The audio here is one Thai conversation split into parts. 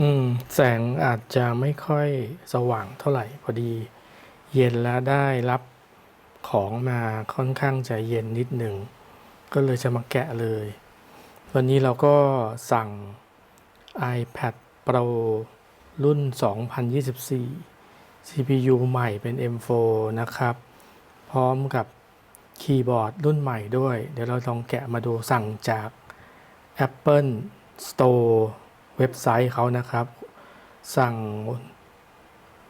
อืม แสงอาจจะไม่ค่อยสว่างเท่าไหร่พอดี เย็นแล้วได้รับของมาค่อนข้างจะเย็นนิดหนึ่ง ก็เลยจะมาแกะเลย วันนี้เราก็สั่ง iPad Pro รุ่น 2024 CPU ใหม่เป็น M4 นะครับ พร้อมกับคีย์บอร์ดรุ่นใหม่ด้วย เดี๋ยวเราลองแกะมาดูสั่งจาก Apple Store ว็บไซต์เขานะครับ สั่ง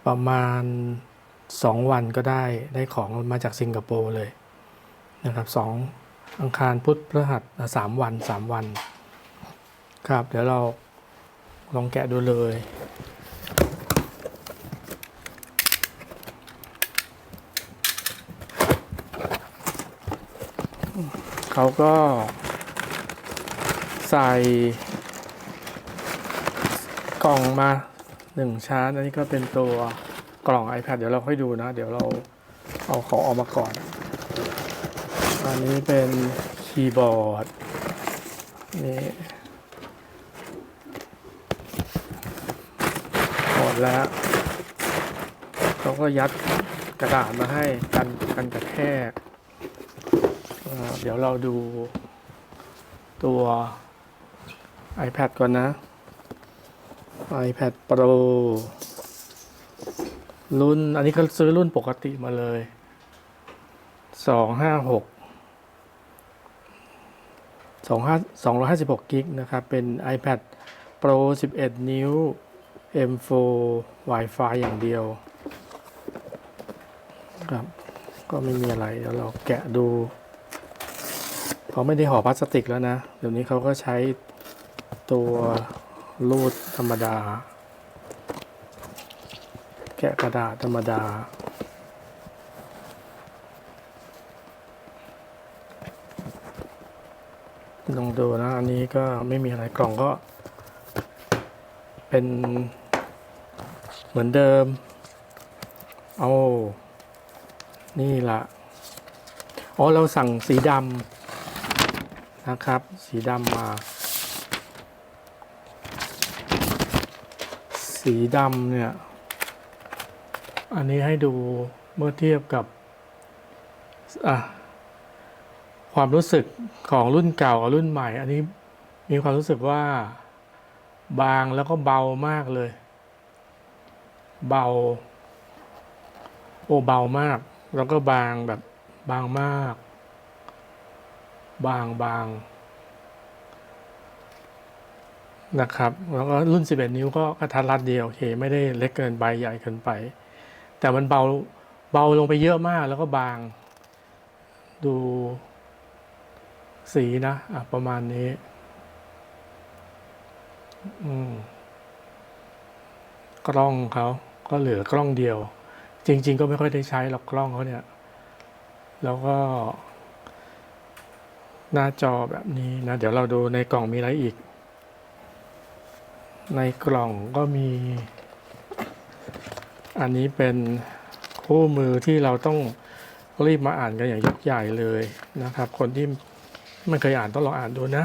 ประมาณ 2 วันก็ได้ได้ของมาจากสิงคโปร์เลยนะครับสองอังคารพุธพฤหัสสามวันสามวัน ครับ เดี๋ยวเราลองแกะดูเลย เขาก็ใส่ กล่องมาหนึ่งชาร์จอันนี้ก็เป็นตัวกล่อง iPad เดี๋ยวเราค่อยดูนะ เดี๋ยวเราเอาของออกมาก่อน อันนี้เป็นคีย์บอร์ดนี่หมดแล้วเขาก็ยัดกระดาษมาให้กันกันกระแทกเดี๋ยวเราดูตัว iPad ก่อนนะ iPad Pro รุ่น อันนี้เขาซื้อรุ่นปกติมาเลย สองห้าหก สองห้าสองร้อยห้าสิบหกกิกนะครับ เป็น iPad Pro 11นิ้ว M4 Wi-Fi อย่างเดียว ครับ ก็ไม่มีอะไร เดี๋ยวเราแกะดูเขาไม่ได้ห่อพลาสติกแล้วนะ เดี๋ยวนี้เขาก็ใช้ตัว รูดธรรมดา แกะกระดาษธรรมดา ลองดูนะ อันนี้ก็ไม่มีอะไรกล่องก็ เป็นเหมือนเดิม เอา นี่ละอ๋อ เราสั่งสีดำนะครับ สีดำมา สีดำเนี่ย อันนี้ให้ดูเมื่อเทียบกับอะความรู้สึกของรุ่นเก่ากับรุ่นใหม่ อันนี้มีความรู้สึกว่าบางแล้วก็เบามากเลย เบา โอ้เบามาก แล้วก็บางแบบบางมาก บางบาง นะครับแล้วก็รุ่น 11 นิ้วก็กระทัดรัดเดียวโอเคไม่ได้เล็กเกินไปใหญ่เกินไป แต่มันเบาเบาลงไปเยอะมากแล้วก็บาง ดูสีนะอะประมาณนี้กล้องเขาก็เหลือกล้องเดียว จริง ๆ ก็ไม่ค่อยได้ใช้หรอกกล้องเขาเนี่ย แล้วก็ หน้าจอแบบนี้นะ เดี๋ยวเราดูในกล่องมีอะไรอีก ในกล่องก็มี อันนี้เป็นคู่มือที่เราต้องรีบมาอ่านกันอย่างยกใหญ่เลยนะครับ คนที่ไม่เคยอ่านต้องลองอ่านดูนะ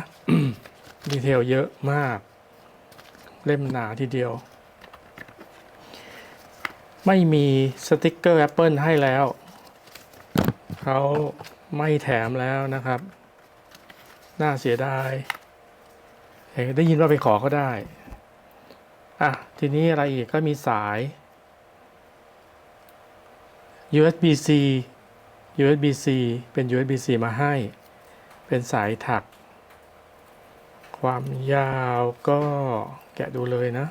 ดีเทลเยอะมาก เล่มหนาทีเดียว ไม่มีสติกเกอร์ Apple ให้แล้ว เขาไม่แถมแล้วนะครับ น่าเสียดายได้ยินว่าไปขอก็ได้ อะ ทีนี้อะไรอีกก็มีสาย USB-C USB-C เป็น USB-C มาให้ เป็นสายถัก ความยาวก็แกะดูเลยนะ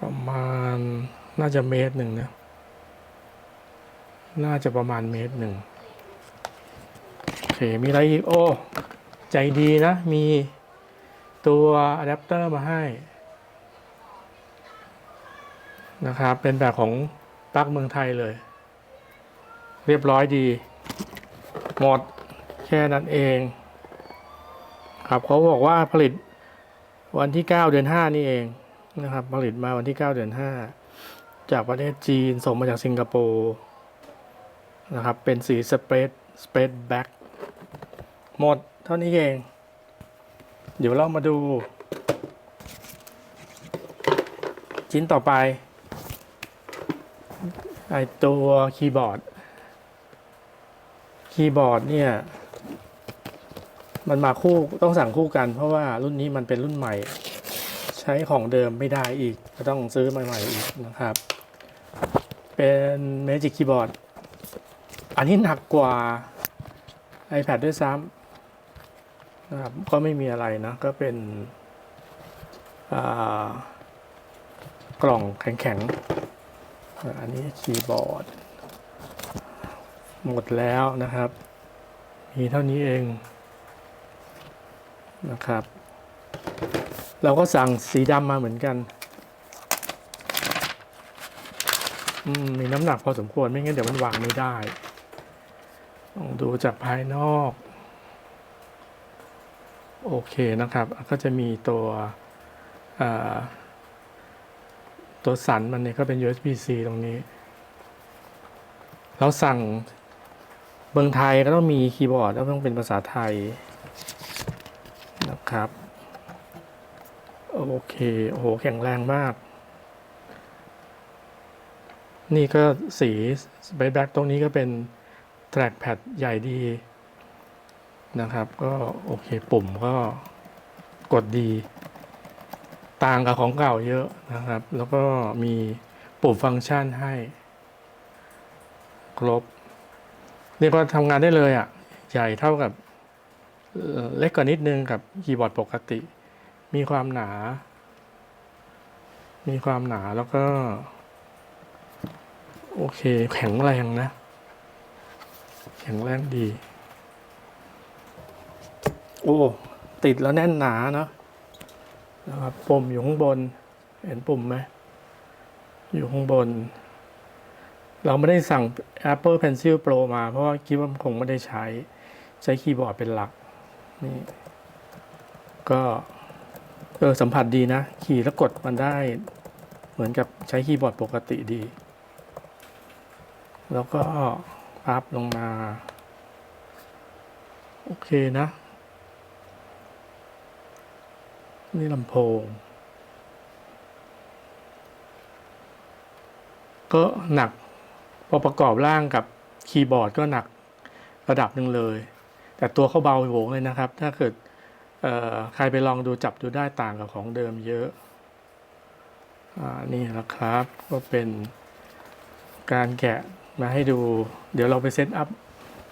ประมาณน่าจะเมตรหนึ่งนะ น่าจะประมาณเมตรหนึ่งโอเค มีอะไรอีก โอ้ ใจดีนะ มี ตัวอะแดปเตอร์มาให้นะครับเป็นแบบของปลั๊กเมืองไทยเลย เรียบร้อยดี หมดแค่นั้นเอง ครับเขาบอกว่าผลิตวันที่ 9 เดือน 5 นี่เองนะครับผลิตมาวันที่ 9 เดือน 5 จากประเทศจีนส่งมาจากสิงคโปร์นะครับเป็นสีสเปรดสเปรดแบ็กหมดเท่านี้เอง เดี๋ยวเรามาดู ชิ้นต่อไปไอตัวคีย์บอร์ด คีย์บอร์ดเนี่ย มันมาคู่ต้องสั่งคู่กัน เพราะว่ารุ่นนี้มันเป็นรุ่นใหม่ ใช้ของเดิมไม่ได้อีก ก็ต้องซื้อใหม่ ๆ อีกนะครับ เป็น Magic Keyboard อันนี้หนักกว่า iPad ด้วยซ้ำ นะครับก็ไม่มีอะไรนะ ก็เป็นกล่องแข็งๆ อันนี้คีย์บอร์ด หมดแล้วนะครับ มีเท่านี้เองนะครับ เราก็สั่งสีดำมาเหมือนกันมมีน้ำหนักพอสมควรไม่งั้นเดี๋ยวมันวางไม่ได้ ต้องดูจากภายนอก โอเคนะครับ ก็จะมีตัวตัวสันมันเนี่ยก็เป็น USB-C ตรงนี้ เราสั่งเมืองไทยก็ต้องมีคีย์บอร์ดแล้วต้องเป็นภาษาไทยนะครับ โอเค โอ้โห แข็งแรงมาก นี่ก็สีใบแบ็กตรงนี้ก็เป็น trackpad ใหญ่ดี นะครับ ก็โอเคปุ่มก็กดดี ต่างกับของเก่าเยอะนะครับ แล้วก็มีปุ่มฟังก์ชันให้ ครบเรียกว่าทำงานได้เลยอะ ใหญ่เท่ากับเล็กกว่านิดนึงกับคีย์บอร์ดปกติ มีความหนา มีความหนาแล้วก็ โอเค แข็งแรงนะ แข็งแรงดี โอ้ติดแล้วแน่นหนาเนาะนะครับปุ่มอยู่ข้างบน เห็นปุ่มไหมอยู่ข้างบน เราไม่ได้สั่ง Apple Pencil Pro มาเพราะว่าคิดว่าคงไม่ได้ใช้ ใช้คีย์บอร์ดเป็นหลัก นี่ ก็เออสัมผัสดีนะ ขี่แล้วกดมันได้ เหมือนกับใช้คีย์บอร์ดปกติดี แล้วก็พับลงมา โอเคนะ นี่ลำโพง ก็หนักพอประกอบร่างกับคีย์บอร์ดก็หนักระดับหนึ่งเลย แต่ตัวเขาเบาโหวงเลยนะครับ ถ้าเกิดใครไปลองดูจับดูได้ต่างกับของเดิมเยอะอ่านี่นะครับ ก็เป็นการแกะมาให้ดู เดี๋ยวเราไปเซตอัพ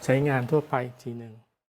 ใช้งานทั่วไปอีกทีหนึ่ง